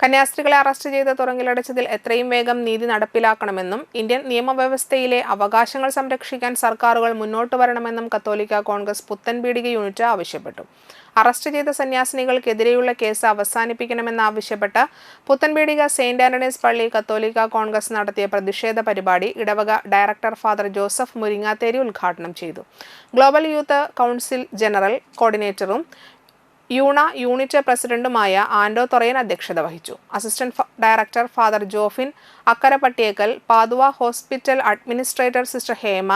കന്യാസ്ത്രീകളെ arrest ചെയ്ത് തുറങ്കിലടച്ചതിൽ എത്രയും വേഗം നീതി നടപ്പിലാക്കണമെന്നും ഇന്ത്യൻ നിയമവ്യവസ്ഥയിലെ അവകാശങ്ങൾ സംരക്ഷിക്കാൻ സർക്കാരുകൾ മുന്നോട്ട് വരണമെന്നും കത്തോലിക്ക കോൺഗ്രസ് പുത്തൻപീടിക യൂണിറ്റ് ആവശ്യപ്പെട്ടു. അറസ്റ്റ് ചെയ്ത സന്യാസിനികൾക്കെതിരെയുള്ള കേസ് അവസാനിപ്പിക്കണമെന്നാവശ്യപ്പെട്ട് പുത്തൻപീടിക സെയിന്റ് ആന്റണീസ് പള്ളി കത്തോലിക്ക കോൺഗ്രസ് നടത്തിയ പ്രതിഷേധ പരിപാടി ഇടവക ഡയറക്ടർ ഫാദർ ജോസഫ് മുരിങ്ങാത്തേരി ഉദ്ഘാടനം ചെയ്തു. ഗ്ലോബൽ യൂത്ത് കൗൺസിൽ ജനറൽ കോർഡിനേറ്ററും യൂണ യൂണിറ്റ് പ്രസിഡന്റുമായ ആൻഡോ തൊറയൻ അധ്യക്ഷത വഹിച്ചു. Assistant director father Jofin Akkarappattiyekkal Padua hospital administrator sister Hema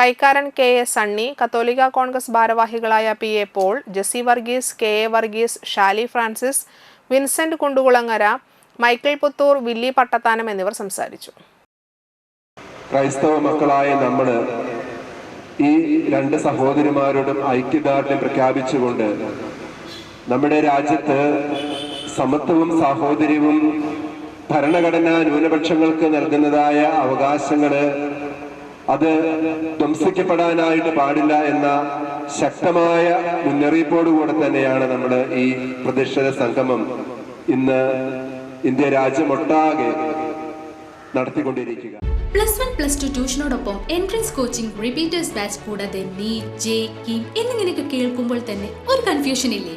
കൈക്കാരൻ K A Sunny Catholic congress ഭാരവാഹികളായ P A Paul Jessy Varghese K A Varghese Shali Francis Vincent Kundukulangara Michael Puthur Willy Pattathanam എന്നിവർ സംസാരിച്ചു. ക്രൈസ്തവ മക്കളായ നമ്മൾ ഈ രണ്ട് സഹോദരിമാരോടും ഐക്യദാർഢ്യം പ്രഖ്യാപിച്ചുകൊണ്ട് നമ്മുടെ രാജ്യത്ത് സമത്വവും സാഹോദര്യവും ഭരണഘടന ന്യൂനപക്ഷങ്ങൾക്ക് നൽകുന്നതായ അവകാശങ്ങൾ അത് ധ്വംസിക്കപ്പെടാനായിട്ട് പാടില്ല എന്ന ശക്തമായ മുന്നറിയിപ്പോടുകൂടെ തന്നെയാണ് നമ്മൾ ഈ പ്രതിഷേധ സംഗമം ഇന്ന് ഇന്ത്യ രാജ്യമൊട്ടാകെ നടത്തിക്കൊണ്ടിരിക്കുക. പ്ലസ് വൺ പ്ലസ് ടു ട്യൂഷനോടൊപ്പം എൻട്രൻസ് കോച്ചിംഗ് റിപ്പീറ്റേഴ്സ് ബാച്ച് കൂടാതെ നീ ജെ കിം എന്നിങ്ങനെയൊക്കെ കേൾക്കുമ്പോൾ തന്നെ ഒരു കൺഫ്യൂഷൻ ഇല്ലേ?